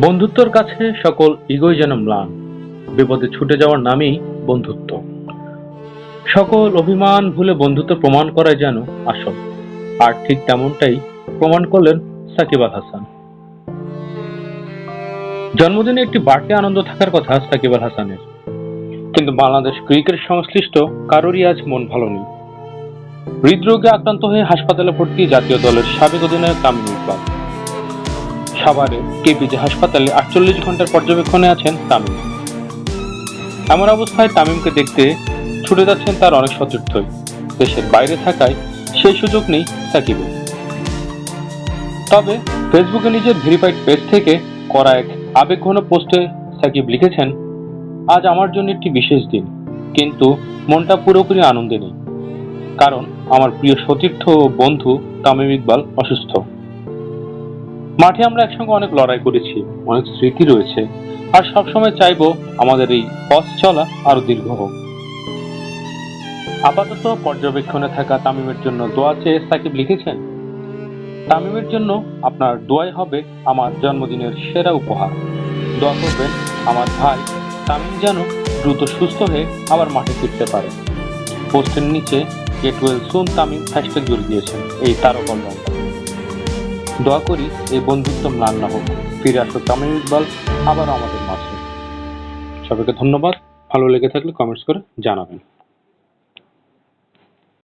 বন্ধুত্বর কাছে সকল ইগোই যেন ম্লান। বিপদে ছুটে যাওয়ার নামই বন্ধুত্ব। সকল অভিমান ভুলে বন্ধুত্ব প্রমাণ করাই যেন আসল। আর ঠিক তেমনটাই প্রমাণ করলেন সাকিব আল হাসান। জন্মদিনে একটি বাড়তি আনন্দ থাকার কথা সাকিব আল হাসানের। কিন্তু বাংলাদেশ ক্রিকেট সংশ্লিষ্ট কারোরই আজ মন ভালো নেই। হৃদরোগে আক্রান্ত হয়ে হাসপাতালে ভর্তি জাতীয় দলের সাবেক অধিনায়ক তামিম ইকবাল। সাভারে কেপিজে হাসপাতালে আটচল্লিশ ঘণ্টার পর্যবেক্ষণে আছেন তামিম। এমন অবস্থায় তামিমকে দেখতে ছুটে যাচ্ছেন তার অনেক সতীর্থই। দেশের বাইরে থাকায় সেই সুযোগ নেই সাকিবের। তবে ফেসবুকে নিজের ভেরিফাইড পেজ থেকে করা এক আবেগঘন পোস্টে সাকিব লিখেছেন, আজ আমার জন্য একটি বিশেষ দিন, কিন্তু মনটা পুরোপুরি আনন্দে নেই। কারণ আমার প্রিয় সতীর্থ ও বন্ধু তামিম ইকবাল অসুস্থ। মাঠে আমরা একসঙ্গে অনেক লড়াই করেছি, অনেক স্মৃতি রয়েছে। আর সবসময় চাইব আমাদের এই পথ চলা আরও দীর্ঘ হোক। আপাতত পর্যবেক্ষণে থাকা তামিমের জন্য দোয়া চেয়ে সাকিব লিখেছেন, তামিমের জন্য আপনার দোয়াই হবে আমার জন্মদিনের সেরা উপহার। দোয়া করবেন আমার ভাই তামিম যেন দ্রুত সুস্থ হয়ে আবার মাঠে ফিরতে পারে। পোস্টের নিচে get well soon Tamim hashtag জুড়ে দিয়েছেন, এই তারকল রঙটা দোয়া করি এই বন্ধুত্ব ম্লান না হোক। ফিরে আসো তামিম ইকবাল আবার আমাদের মাঝে। সবাইকে ধন্যবাদ। ভালো লেগে থাকলে কমেন্টস করে জানাবেন।